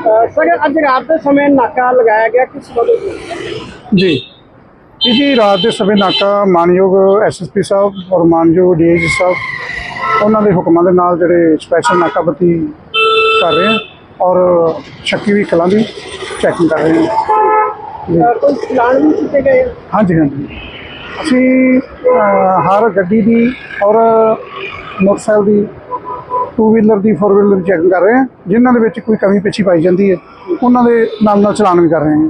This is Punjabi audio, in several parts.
ਸਰ ਅੱਜ ਰਾਤ ਦੇ ਸਮੇਂ ਨਾਕਾ ਲਗਾਇਆ ਗਿਆ ਕਿਸ ਵਜ੍ਹਾ ਤੋਂ ਜੀ ਇਹ ਜੀ ਰਾਤ ਦੇ ਸਮੇਂ ਨਾਕਾ ਮਾਨਯੋਗ ਐਸਐਸਪੀ ਸਾਹਿਬ ਔਰ ਮਾਨਯੋਗ ਡੀਆਈਜੀ ਸਾਹਿਬ ਉਹਨਾਂ ਦੇ ਹੁਕਮਾਂ ਦੇ ਨਾਲ ਜਿਹੜੇ ਸਪੈਸ਼ਲ ਨਾਕਾਬੰਦੀ ਕਰ ਰਹੇ ਆ ਔਰ ਸ਼ੱਕੀ ਵੀ ਕਲਾਂ ਦੀ ਚੈਕਿੰਗ ਕਰ ਰਹੇ ਆ ਜੀ। ਅਹ ਕੋਈ ਚਲਾਨ ਵੀ ਕੀਤੇ ਗਏ ਆ? ਹਾਂਜੀ ਹਾਂਜੀ ਅਸੀਂ ਹਰ ਗੱਡੀ ਦੀ ਔਰ ਮੋਟਰਸਾਈਕਲ ਦੀ ਟੂ ਵੀਲਰ ਦੀ ਫੋਰ ਵੀਲਰ ਦੀ ਚੈਕਿੰਗ ਕਰ ਰਹੇ ਹਾਂ ਜਿਨ੍ਹਾਂ ਦੇ ਵਿੱਚ ਕੋਈ ਕਮੀ ਪੇਸ਼ੀ ਪਾਈ ਜਾਂਦੀ ਹੈ ਉਹਨਾਂ ਦੇ ਨਾਲ ਨਾਲ ਚਲਾਨ ਵੀ ਕਰ ਰਹੇ ਹਾਂ।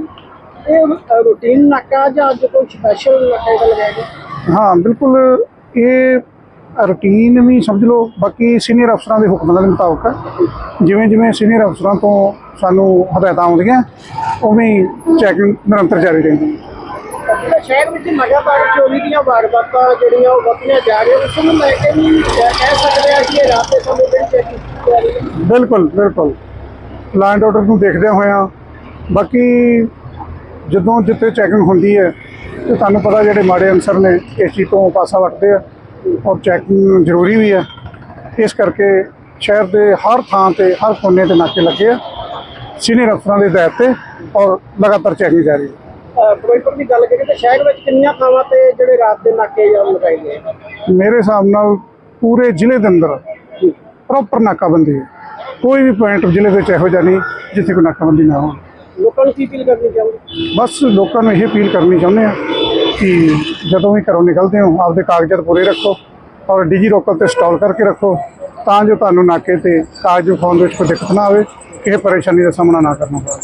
ਇਹ ਰੂਟੀਨ ਨਾਕਾ ਜਾਂ ਅੱਜ ਕੋਈ ਸਪੈਸ਼ਲ ਨਾਕਾ ਲਗਾਇਆ ਗਿਆ ਹਾਂ ਬਿਲਕੁਲ ਇਹ ਰੂਟੀਨ ਵੀ ਸਮਝ ਲਓ ਬਾਕੀ ਸੀਨੀਅਰ ਅਫਸਰਾਂ ਦੇ ਹੁਕਮਾਂ ਦੇ ਮੁਤਾਬਕ। ਜਿਵੇਂ ਜਿਵੇਂ ਸੀਨੀਅਰ ਅਫਸਰਾਂ ਤੋਂ ਸਾਨੂੰ ਹਦਾਇਤਾਂ ਆਉਂਦੀਆਂ ਉਵੇਂ ਚੈਕਿੰਗ ਨਿਰੰਤਰ ਜਾਰੀ ਰਹਿੰਦੀ। ਹੈ ਜਿਹੜਾ ਸ਼ਹਿਰ ਵਿੱਚ ਲਗਾਤਾਰ ਚੋਰੀ ਦੀਆਂ ਵਾਰਦਾਤਾਂ ਜਿਹੜੀਆਂ ਉਹ ਵਧਦੀਆਂ ਜਾ ਰਹੀਆਂ, ਉਸ ਨੂੰ ਲੈ ਕੇ ਵੀ ਕਹਿ ਸਕਦੇ ਆ ਕਿ ਇਹ ਰਾਤ ਦੇ ਸਮੇਂ ਜਿਹੜੀ ਚੈਕਿੰਗ ਕੀਤੀ ਜਾ ਰਹੀ ਹੈ। ਬਿਲਕੁਲ ਬਿਲਕੁਲ। ਲੈਂਡ ਆਰਡਰ ਨੂੰ ਦੇਖਦਿਆਂ ਹੋਇਆਂ ਬਾਕੀ ਜਦੋਂ ਜਿੱਥੇ ਚੈਕਿੰਗ ਹੁੰਦੀ ਹੈ, ਤੇ ਤੁਹਾਨੂੰ ਪਤਾ ਜਿਹੜੇ ਮਾੜੇ ਅਨਸਰ ਨੇ, ਇਸ ਚੀਜ਼ ਤੋਂ ਪਾਸਾ ਵੱਟਦੇ ਆ ਔਰ ਚੈਕਿੰਗ ਜ਼ਰੂਰੀ ਵੀ ਹੈ। ਇਸ ਕਰਕੇ ਸ਼ਹਿਰ ਦੇ ਹਰ ਥਾਂ ਤੇ, ਹਰ ਕੋਨੇ ਤੇ ਨਾਕੇ ਲੱਗੇ ਆ, ਸੀਨੀਅਰ ਅਫਸਰਾਂ ਦੇ ਹਦਾਇਤ ਤੇ ਔਰ ਲਗਾਤਾਰ ਚੈਕਿੰਗ ਜਾਰੀ ਹੈ। ਫਿਰੋਜ਼ਪੁਰ ਦੀ ਗੱਲ ਕਰੀਏ ਤਾਂ ਸ਼ਹਿਰ ਵਿੱਚ ਕਿੰਨੀਆਂ ਥਾਵਾਂ ਤੇ ਜਿਹੜੇ ਰਾਤ ਦੇ ਨਾਕੇ ਜਾਂ ਲਗਾਏ ਗਏ ਆ? ਮੇਰੇ ਹਿਸਾਬ ਨਾਲ ਪੂਰੇ ਜ਼ਿਲ੍ਹੇ ਦੇ ਅੰਦਰ ਪ੍ਰੋਪਰ ਨਾਕਾਬੰਦੀ ਹੈ। ਕੋਈ ਵੀ ਪੁਆਇੰਟ ਜ਼ਿਲ੍ਹੇ ਵਿੱਚ ਇਹੋ ਜਿਹਾ ਨਹੀਂ ਜਿੱਥੇ ਕੋਈ ਨਾਕਾਬੰਦੀ ਨਾ ਹੋਵੇ। ਲੋਕਾਂ ਨੂੰ ਕੀ ਅਪੀਲ ਕਰਨੀ ਚਾਹੁੰਦੇ? ਬਸ ਲੋਕਾਂ ਨੂੰ ਇਹ ਅਪੀਲ ਕਰਨੀ ਚਾਹੁੰਦੇ ਆ ਕਿ ਜਦੋਂ ਵੀ ਘਰੋਂ ਨਿਕਲਦੇ ਹੋ ਆਪਦੇ ਕਾਗਜ਼ਾਤ ਪੂਰੇ ਰੱਖੋ ਔਰ ਡਿਜੀ ਲੋਕਲ ਤੇ ਸਟਾਲ ਕਰਕੇ ਰੱਖੋ ਤਾਂ ਜੋ ਤੁਹਾਨੂੰ ਨਾਕੇ ਤੇ ਕਾਗਜ਼ ਵਿਖਾਉਣ ਵਿੱਚ ਕੋਈ ਦਿੱਕਤ ਨਾ ਆਵੇ ਕਿਸੇ ਪਰੇਸ਼ਾਨੀ ਦਾ ਸਾਹਮਣਾ ਨਾ ਕਰਨਾ ਪਵੇ।